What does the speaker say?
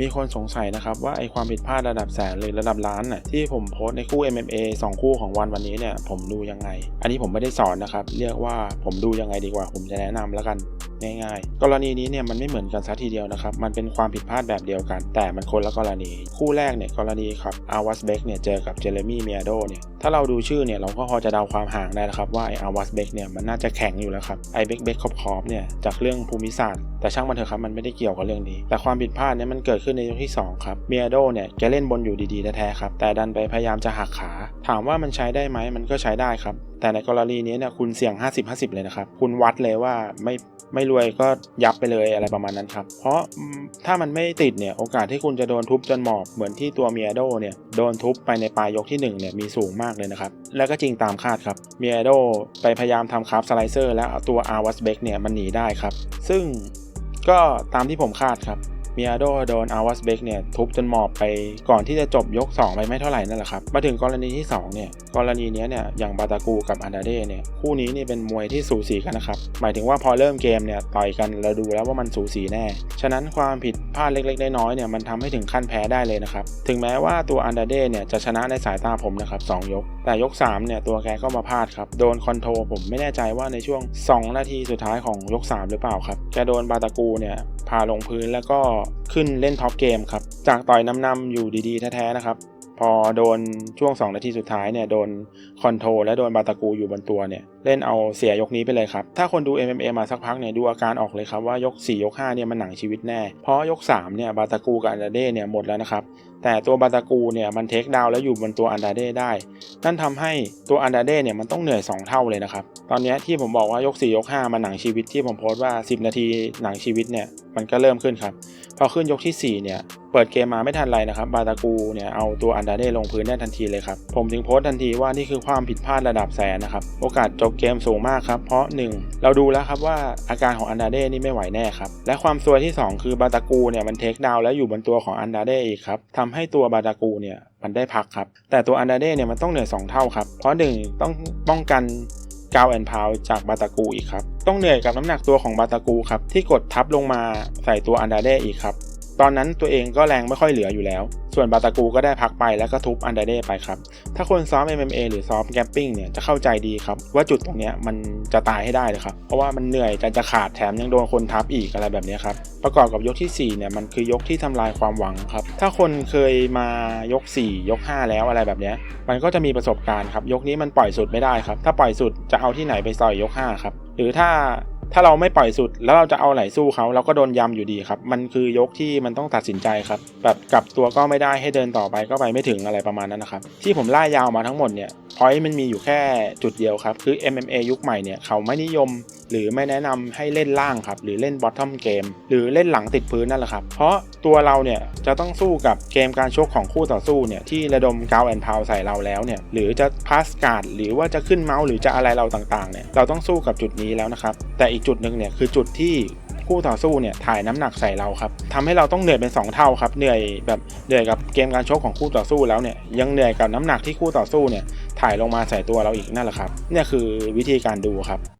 มีคนสงสัยนะครับว่าไอความผิดพลาดระดับแสนหรือระดับล้านน่ะที่ผมโพสในคู่ MMA 2 คู่ของวันวันนี้เนี่ยผมดูยังไง อันนี้ผมไม่ได้สอนนะครับ เรียกว่าผมดูยังไงดีกว่า ผมจะแนะนำแล้วกัน ง่ายๆ กรณีนี้เนี่ยมันไม่เหมือนกันซะทีเดียวนะครับ มันเป็นความผิดพลาดแบบเดียวกัน แต่มันคนละกรณี คู่แรกเนี่ยกรณีครับอาวัสเบกเนี่ยเจอกับเจเรมี่เมียโดเนี่ยถ้าเราดูชื่อเนี่ยเราก็พอจะเดาความห่างได้นะครับว่าไออาวัสเบกเนี่ยมันน่าจะแข็งอยู่แล้วครับไอเบกเบกคอบคอบเนี่ยจากเรื่องภูมิศาสตร์แต่ช่างมันเถอะครับมันไม่ได้เกี่ยวกับเรื่องนี้ แต่ความผิดพลาดเนี่ยมันเกิดขึ้นในยกที่สองครับเมียโดเนี่ยแกเล่นบนอยู่ดีๆแท้ๆครับแต่ดันไปพยายามจะหักขา ถามว่ามันใช้ได้ไหมมันก็ใช้ได้ครับแต่ในกรณีนี้เนี่ยคุณเสี่ยง 50-50 เลยนะครับ คุณวัดเลยว่าไม่ไม่รวยก็ยับไปเลยอะไรประมาณนั้นครับ เพราะถ้ามันไม่ติดเนี่ยโอกาสที่คุณจะโดนทุบจนหมอบเหมือนที่ตัวเมียโดเนี่ยโดนทุบไปในปลายยกที่1เนี่ยมีสูงมากเลยนะครับ แล้วก็จริงตามคาดครับเมียโดไปพยายามทำคาร์ฟสไลเซอร์แล้วตัวอาวัสเบกเนี่ยมันหนีได้ครับ ซึ่งก็ตามที่ผมคาดครับ มิอาโดโดนอาวัสเบกเนี่ยทุบจนหมอบไปก่อนที่จะจบยก 2 ไปไม่เท่าไหร่นั่นแหละครับ มาถึงกรณีที่ 2 เนี่ย กรณีเนี้ยเนี่ยอย่างบาตากูกับอันดาเดเนี่ยคู่นี้นี่เป็นมวยที่สูสีกันนะครับ หมายถึงว่าพอเริ่มเกมเนี่ยต่อยกันเราดูแล้วว่ามันสูสีแน่ ฉะนั้นความผิดพลาดเล็กๆน้อยๆเนี่ยมันทำให้ถึงขั้นแพ้ได้เลยนะครับ ถึงแม้ว่าตัวอันดาเดเนี่ยจะชนะในสายตาผมนะครับสองยก แต่ยก3เนี่ยตัวแกก็มาพลาดครับโดนคอนโทรลผมไม่แน่ใจว่าในช่วง 2 นาทีสุดท้ายของยก 3 หรือเปล่าครับแกโดนบาตากูเนี่ย พาลงพื้นแล้วก็ขึ้นเล่นท็อปเกมครับ จากต่อยนำๆอยู่ดีๆแท้ๆนะครับ พอโดนช่วง 2 นาทีสุดท้ายเนี่ยโดนคอนโทรและโดนบาตากูอยู่บนตัวเนี่ยเล่นเอาเสียยกนี้ไปเลยครับ ถ้าคนดู MMA มาสักพักเนี่ยดูอาการออกเลยครับว่ายก 4 ยก 5เนี่ยมันหนังชีวิตแน่ เพราะยก3เนี่ยบาตากูกับอันดเด้เนี่ยหมดแล้วนะครับแต่ตัวบาตากูเนี่ยมันเทคดาวแล้วอยู่บนตัวอันดาเด้ได้ นั่นทำให้ตัวอันดาเด้เนี่ยมันต้องเหนื่อย 2 เท่าเลยนะครับ ตอนนี้ที่ผมบอกว่ายก 4 ยก 5 มันหนังชีวิตที่ผมโพสต์ว่า 10 นาทีหนังชีวิตเนี่ยมันก็เริ่มขึ้นครับ พอขึ้นยกที่ 4 เนี่ย เปิดเกมมาไม่ทันไรนะครับ บาตากูเนี่ยเอาตัวอันดาเด้ลงพื้นได้ทันทีเลยครับ ผมจึงโพสต์ทันทีว่านี่คือความผิดพลาดระดับแสนนะครับ โอกาสจบเกมสูงมากครับ เพราะ 1 เราดูแล้วครับว่าอาการของอันดาเด้นี่ไม่ไหวแน่ครับ และความซวยที่ 2 คือบาตากูเนี่ยมันเทคดาวแล้วอยู่บนตัวของอันดาเด้อีกครับทำให้ตัวบาตากูเนี่ยมันได้พักครับ แต่ตัวอันดาเด้เนี่ยมันต้องเหนื่อยสองเท่าครับ เพราะ 1 ต้องป้องกันกาวแอนพาวจากบาตากูอีกครับ ต้องเหนื่อยกับน้ำหนักตัวของบาตากูครับที่กดทับลงมาใส่ตัวอันดาเด้อีกครับ ตอนนั้นตัวเองก็แรงไม่ค่อยเหลืออยู่แล้ว ส่วนบาตากูก็ได้พักไปแล้วก็ทุบอันดเดไปครับ ถ้าคนซ้อม MMA หรือซ้อมแกมปิ้งเนี่ยจะเข้าใจดีครับ ว่าจุดตรงเนี้ยมันจะตายให้ได้เลยครับ เพราะว่ามันเหนื่อยจะจะขาดแถมยังโดนคนทับอีกอะไรแบบนี้ครับ ประกอบกับยกทีสี่4เนี่ยมันคือยกที่ทำลายความหวังครับ ถ้าคนเคยมายก 4 ยก 5 แล้วอะไรแบบนี้มันก็จะมีประสบการณ์ครับ ยกนี้มันปล่อยสุดไม่ได้ครับ ถ้าปล่อยสุดจะเอาที่ไหนไปต่อยยก5ครับ หรือถ้า ถ้าเราไม่ปล่อยสุดแล้วเราจะเอาไหลสู้เขาเราก็โดนยำอยู่ดีครับ มันคือยกที่มันต้องตัดสินใจครับ แบบกลับตัวก็ไม่ได้ให้เดินต่อไปก็ไปไม่ถึงอะไรประมาณนั้นนะครับ ที่ผมล่ายาวมาทั้งหมดเนี่ยพอยต์มันมีอยู่แค่จุดเดียวครับ คือ MMA ยุคใหม่เนี่ยเขาไม่นิยม หรือไม่แนะนำให้เล่นล่างครับ หรือเล่นบอททอมเกม หรือเล่นหลังติดพื้นนั่นแหละครับ เพราะตัวเราเนี่ยจะต้องสู้กับเกมการชกของคู่ต่อสู้เนี่ยที่ระดมกาวแอนพาวใส่เราแล้วเนี่ยหรือจะพาสการ์ดหรือว่าจะขึ้นเมาส์หรือจะอะไรเราต่างๆเนี่ยเราต้องสู้กับจุดนี้แล้วนะครับ แต่อีกจุดหนึ่งเนี่ยคือจุดที่คู่ต่อสู้เนี่ยถ่ายน้ำหนักใส่เราครับทำให้เราต้องเหนื่อยเป็น 2 เท่าครับเหนื่อยแบบเหนื่อยกับเกมการชกของคู่ต่อสู้แล้วเนี่ยยังเหนื่อยกับน้ำหนักที่คู่ต่อสู้เนี่ยถ่ายลงมาใส่ตัวเราอีกนั่นแหละครับเนี่ยคือวิธีการดูครับ